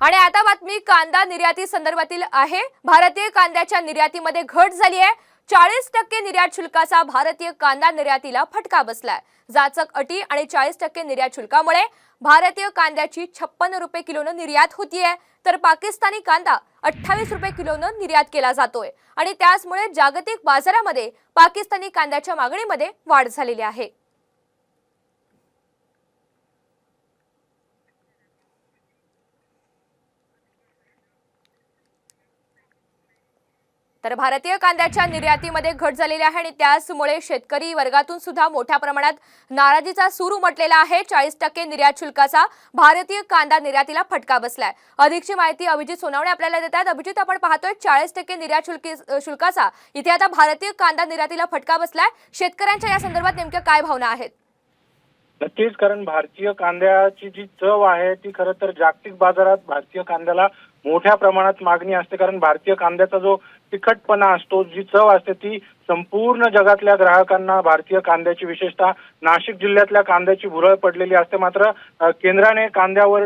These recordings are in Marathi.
आणि आता बातमी कांदा निर्याती संदर्भातील आहे. भारतीय कांद्याच्या निर्यातीमध्ये घट झाली आहे. चाळीस टक्के निर्यात शुल्काचा भारतीय कांदा निर्यातीला फटका बसलाय. जाचक अटी आणि चाळीस टक्के निर्यात शुल्कामुळे भारतीय कांद्याची छप्पन रुपये किलोनं निर्यात होतीये. तर पाकिस्तानी कांदा अठ्ठावीस रुपये किलोनं निर्यात केला जातोय. आणि त्याचमुळे जागतिक बाजारामध्ये पाकिस्तानी कांद्याच्या मागणीमध्ये वाढ झालेली आहे. तर भारतीय कांद्याच्या निर्यातीमध्ये घट झालेली आहे आणि त्याचमुळे शेतकरी वर्गातून सुद्धा मोठ्या प्रमाणात नाराजीचा सूर उमटलेला आहे. चाळीस टक्के निर्यात शुल्काचा भारतीय कांदा निर्यातीला फटका बसलाय. अधिकची माहिती अभिजित सोनवणे आपल्याला देतात अभिजित आपण पाहतोय चाळीस टक्के निर्यात शुल्की शुल्काचा इथे आता भारतीय कांदा निर्यातीला फटका बसलाय. शेतकऱ्यांच्या या संदर्भात नेमक्या काय भावना आहेत? नक्कीच कारण भारतीय कांद्याची जी चव आहे ती खरं तर जागतिक बाजारात भारतीय कांद्याला मोठ्या प्रमाणात मागणी असते. कारण भारतीय कांद्याचा जो तिखटपणा असतो जी चव असते ती संपूर्ण जगातल्या ग्राहकांना भारतीय कांद्याची विशेषतः नाशिक जिल्ह्यातल्या कांद्याची भुरळ पडलेली असते. मात्र केंद्राने कांद्यावर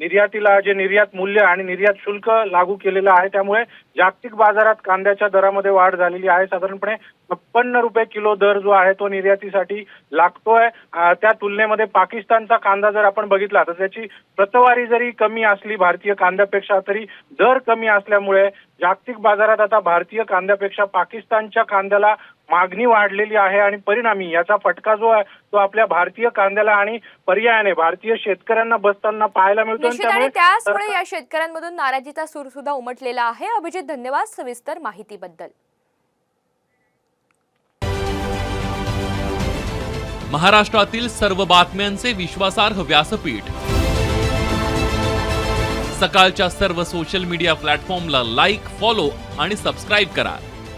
निर्यातीला जे निर्यात मूल्य आणि निर्यात शुल्क लागू केलेलं आहे त्यामुळे जागतिक बाजारात कांद्याच्या दरामध्ये वाढ झालेली आहे. साधारणपणे छप्पन्न रुपये किलो दर जो आहे तो निर्यातीसाठी लागतोय. त्या तुलनेमध्ये पाकिस्तानचा कांदा जर आपण बघितला तर त्याची प्रतवारी जरी कमी असली भारतीय कांद्यापेक्षा तरी दर कमी असल्यामुळे जागतिक बाजारात आता भारतीय कांद्यापेक्षा पाकिस्तानच्या कांद्याला मागणी वाढलेली आहे आणि परिणामी याचा फटका जो आहे तो आपल्या भारतीय कांद्याला आणि पर्यायाने भारतीय शेतकऱ्यांना बसताना पाहायला मिळतो आणि त्यामुळे त्याचमुळे या शेतकऱ्यांमधून नाराजीचा सूर सुद्धा उमटलेला आहे. अभिजित धन्यवाद सविस्तर माहितीबद्दल. महाराष्ट्रातील सर्व बातम्यांचे विश्वासार्ह व्यासपीठ. सकाळच्या सर्व सोशल मीडिया प्लॅटफॉर्मला लाईक फॉलो आणि सबस्क्राईब करा.